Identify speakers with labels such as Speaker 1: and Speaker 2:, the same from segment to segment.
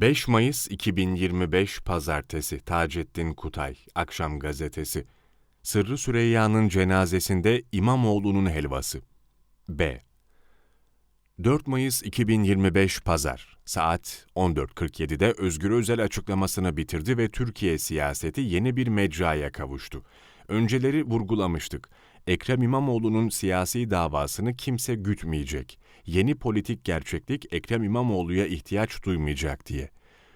Speaker 1: 5 Mayıs 2025 Pazartesi Taceddin Kutay Akşam Gazetesi. Sırrı Süreyya'nın cenazesinde İmamoğlu'nun helvası. B. 4 Mayıs 2025 Pazar saat 14.47'de Özgür Özel açıklamasını bitirdi ve Türkiye siyaseti yeni bir mecraya kavuştu. Önceleri vurgulamıştık. Ekrem İmamoğlu'nun siyasi davasını kimse gütmeyecek. Yeni politik gerçeklik Ekrem İmamoğlu'ya ihtiyaç duymayacak diye.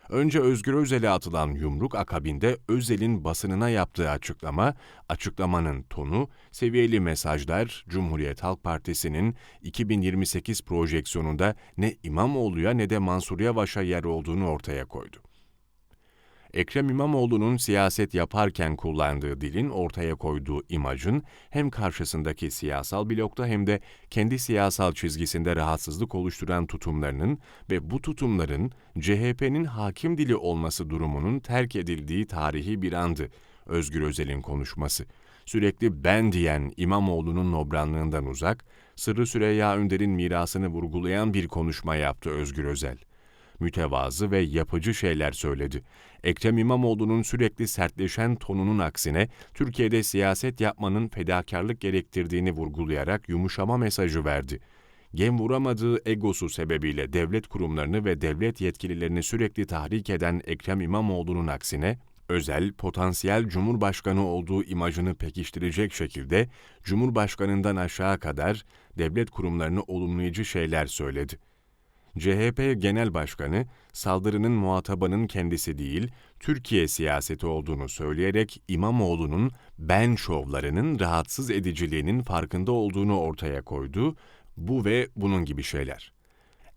Speaker 1: Önce Özgür Özel'e atılan yumruk akabinde Özel'in basınına yaptığı açıklama, açıklamanın tonu, seviyeli mesajlar Cumhuriyet Halk Partisi'nin 2028 projeksiyonunda ne İmamoğlu'ya ne de Mansur Yavaş'a yer olduğunu ortaya koydu. Ekrem İmamoğlu'nun siyaset yaparken kullandığı dilin ortaya koyduğu imajın hem karşısındaki siyasal blokta hem de kendi siyasal çizgisinde rahatsızlık oluşturan tutumlarının ve bu tutumların CHP'nin hakim dili olması durumunun terk edildiği tarihi bir andı. Özgür Özel'in konuşması. Sürekli ben diyen İmamoğlu'nun nobranlığından uzak, Sırrı Süreyya Önder'in mirasını vurgulayan bir konuşma yaptı Özgür Özel mütevazı ve yapıcı şeyler söyledi. Ekrem İmamoğlu'nun sürekli sertleşen tonunun aksine Türkiye'de siyaset yapmanın fedakarlık gerektirdiğini vurgulayarak yumuşama mesajı verdi. Gem vuramadığı egosu sebebiyle devlet kurumlarını ve devlet yetkililerini sürekli tahrik eden Ekrem İmamoğlu'nun aksine, özel, potansiyel Cumhurbaşkanı olduğu imajını pekiştirecek şekilde Cumhurbaşkanından aşağı kadar devlet kurumlarını olumlayıcı şeyler söyledi. CHP Genel Başkanı saldırının muhatabının kendisi değil, Türkiye siyaseti olduğunu söyleyerek İmamoğlu'nun ben şovlarının rahatsız ediciliğinin farkında olduğunu ortaya koydu. Bu ve bunun gibi şeyler.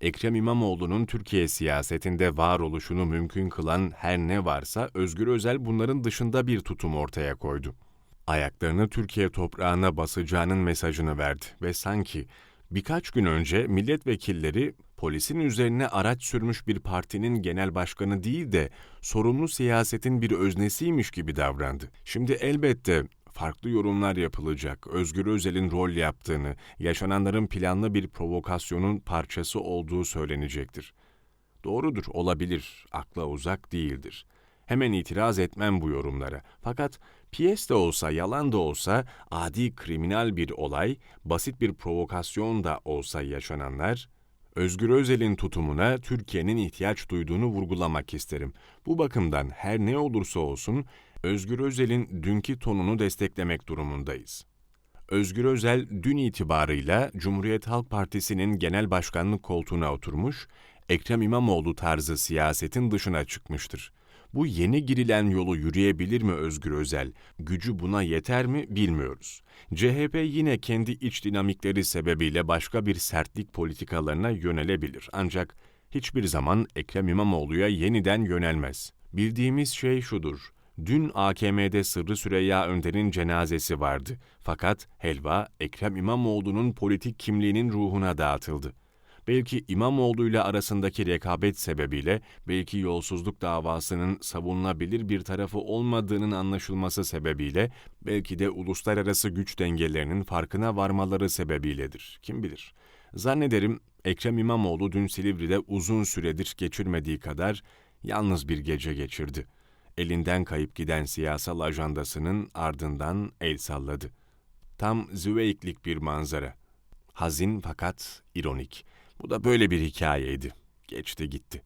Speaker 1: Ekrem İmamoğlu'nun Türkiye siyasetinde varoluşunu mümkün kılan her ne varsa Özgür Özel bunların dışında bir tutum ortaya koydu. Ayaklarını Türkiye toprağına basacağının mesajını verdi ve sanki birkaç gün önce milletvekilleri polisin üzerine araç sürmüş bir partinin genel başkanı değil de sorumlu siyasetin bir öznesiymiş gibi davrandı. Şimdi elbette farklı yorumlar yapılacak. Özgür Özel'in rol yaptığını, yaşananların planlı bir provokasyonun parçası olduğu söylenecektir. Doğrudur, olabilir, akla uzak değildir. Hemen itiraz etmem bu yorumlara. Fakat piyes de olsa, yalan da olsa, adi kriminal bir olay, basit bir provokasyon da olsa yaşananlar, Özgür Özel'in tutumuna Türkiye'nin ihtiyaç duyduğunu vurgulamak isterim. Bu bakımdan her ne olursa olsun Özgür Özel'in dünkü tonunu desteklemek durumundayız. Özgür Özel dün itibarıyla Cumhuriyet Halk Partisi'nin genel başkanlık koltuğuna oturmuş, Ekrem İmamoğlu tarzı siyasetin dışına çıkmıştır. Bu yeni girilen yolu yürüyebilir mi Özgür Özel? Gücü buna yeter mi bilmiyoruz. CHP yine kendi iç dinamikleri sebebiyle başka bir sertlik politikalarına yönelebilir. Ancak hiçbir zaman Ekrem İmamoğlu'ya yeniden yönelmez. Bildiğimiz şey şudur. Dün AKM'de Sırrı Süreyya Önder'in cenazesi vardı. Fakat helva Ekrem İmamoğlu'nun politik kimliğinin ruhuna dağıtıldı belki İmamoğlu ile arasındaki rekabet sebebiyle, belki yolsuzluk davasının savunulabilir bir tarafı olmadığının anlaşılması sebebiyle, belki de uluslararası güç dengelerinin farkına varmaları sebebiyledir. Kim bilir? Zannederim Ekrem İmamoğlu dün Silivri'de uzun süredir geçirmediği kadar yalnız bir gece geçirdi. Elinden kayıp giden siyasal ajandasının ardından el salladı. Tam züveyklik bir manzara. Hazin fakat ironik. Bu da böyle bir hikayeydi. Geçti gitti.